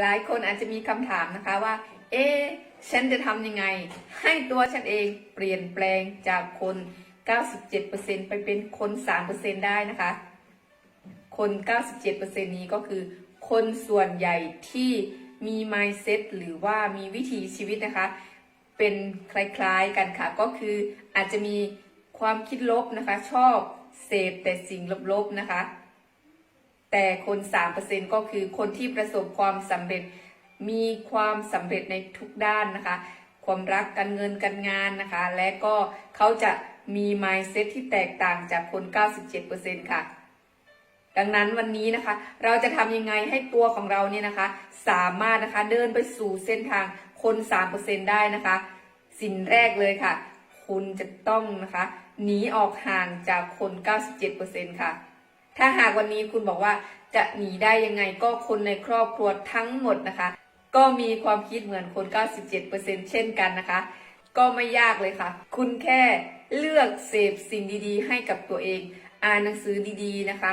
หลายคนอาจจะมีคำถามนะคะว่า เอ๊ฉันจะทำยังไง ให้ตัวฉันเองเปลี่ยนแปลงจากคน 97%ไปเป็นคน 3%ได้นะคะ คน 97%นี้ก็คือ คนส่วนใหญ่ที่มี mindset หรือว่ามีวิถีชีวิตนะคะ เป็นคล้ายๆกันค่ะ ก็คืออาจจะมีความคิดลบนะคะ ชอบเสพแต่สิ่งลบๆนะคะ แต่คน3%ก็คือคนที่ประสบความสำเร็จมีความสำเร็จในทุกด้านนะคะ ความรักการเงินการงานนะคะ และก็เขาจะมี mindset ที่แตกต่างจากคน 97%ค่ะ ดังนั้นวันนี้นะคะ เราจะทำยังไงให้ตัวของเราเนี่ยนะคะ สามารถนะคะเดินไปสู่เส้นทางคน 3%ได้นะคะ สิ่งแรกเลยค่ะ คุณจะต้องนะคะหนีออกห่างจากคน 97%ค่ะ ถ้าหากวันนี้คุณบอกว่าจะหนีได้ยังไงก็คนในครอบครัวทั้งหมดนะคะ ก็มีความคิดเหมือนคน 97%เช่นกันนะคะ ก็ไม่ยากเลยค่ะ คุณแค่เลือกเสพสิ่งดีๆ ให้กับตัวเอง อ่านหนังสือดีๆนะคะ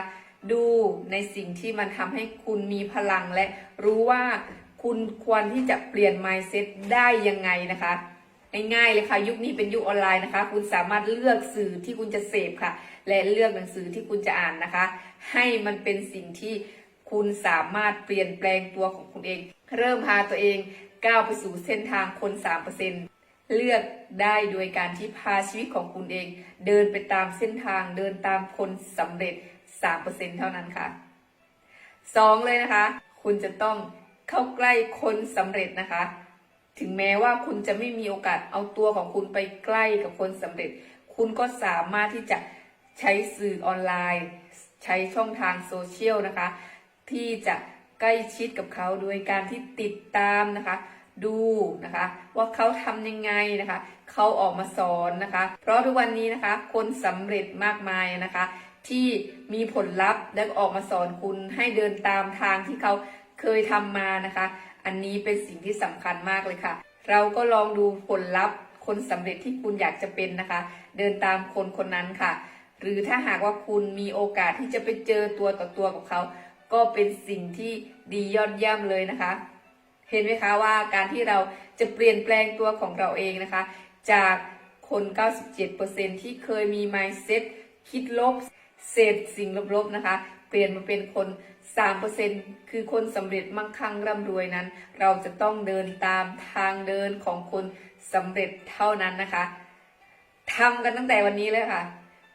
ดูในสิ่งที่มันทำให้คุณมีพลังและรู้ว่าคุณควรที่จะเปลี่ยน mindset ได้ยังไงนะคะ ง่ายๆเลยค่ะ ยุคนี้เป็นยุคออนไลน์นะคะ คุณสามารถเลือกสื่อที่คุณจะเสพค่ะ และเลือกหนังสือที่คุณจะอ่านนะคะ ให้มันเป็นสิ่งที่คุณสามารถเปลี่ยนแปลงตัวของคุณเอง เริ่มพาตัวเองก้าวไปสู่เส้นทางคน 3%เลือกได้โดยการที่พาชีวิตของคุณเอง เดินไปตามเส้นทางเดินตามคนสำเร็จ 3%เท่านั้นค่ะสองเลยนะคะ คุณจะต้องเข้าใกล้คนสำเร็จนะคะ ถึงแม้ว่าคุณจะไม่มีโอกาสเอาตัวของคุณไปใกล้กับคนสำเร็จ คุณก็สามารถที่จะใช้สื่อออนไลน์ ใช้ช่องทางโซเชียลนะคะ ที่จะใกล้ชิดกับเขาโดยการที่ติดตามนะคะ ดูนะคะ ว่าเขาทำยังไงนะคะ เขาออกมาสอนนะคะ เพราะทุกวันนี้นะคะ คนสำเร็จมากมายนะคะ ที่มีผลลัพธ์และออกมาสอนคุณให้เดินตามทางที่เขาเคยทำมานะคะ อันนี้เป็นสิ่งที่สำคัญมากเลยค่ะ เราก็ลองดูผลลัพธ์คนสำเร็จที่คุณอยากจะเป็นนะคะ เดินตามคนคนนั้นค่ะ หรือถ้าหากว่าคุณมีโอกาสที่จะไปเจอตัวต่อตัวกับเขา ก็เป็นสิ่งที่ดียอดเยี่ยมเลยนะคะ เห็นไหมคะว่าการที่เราจะเปลี่ยนแปลงตัวของเราเองนะคะ จากคน 97%ที่เคยมี mindset คิดลบ เสพสิ่งลบๆนะคะ ปลี่ยนมาเป็นคน3%คือคนสำเร็จมั่งคั่งร่ำรวยนั้น เราจะต้องเดินตามทางเดินของคนสำเร็จเท่านั้นนะคะทำกันตั้งแต่วันนี้เลยค่ะ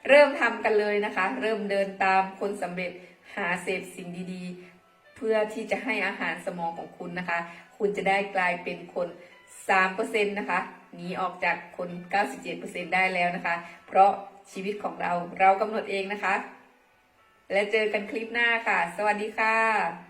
เริ่มทำกันเลยนะคะ เริ่มเดินตามคนสำเร็จหาเสพสิ่งดีๆ เพื่อที่จะให้อาหารสมองของคุณนะคะ คุณจะได้กลายเป็นคน 3%นะคะหนีออกจากคน 97%ได้แล้วนะคะ เพราะชีวิตของเราเรากำหนดเองนะคะ และเจอกันคลิปหน้าค่ะ สวัสดีค่ะ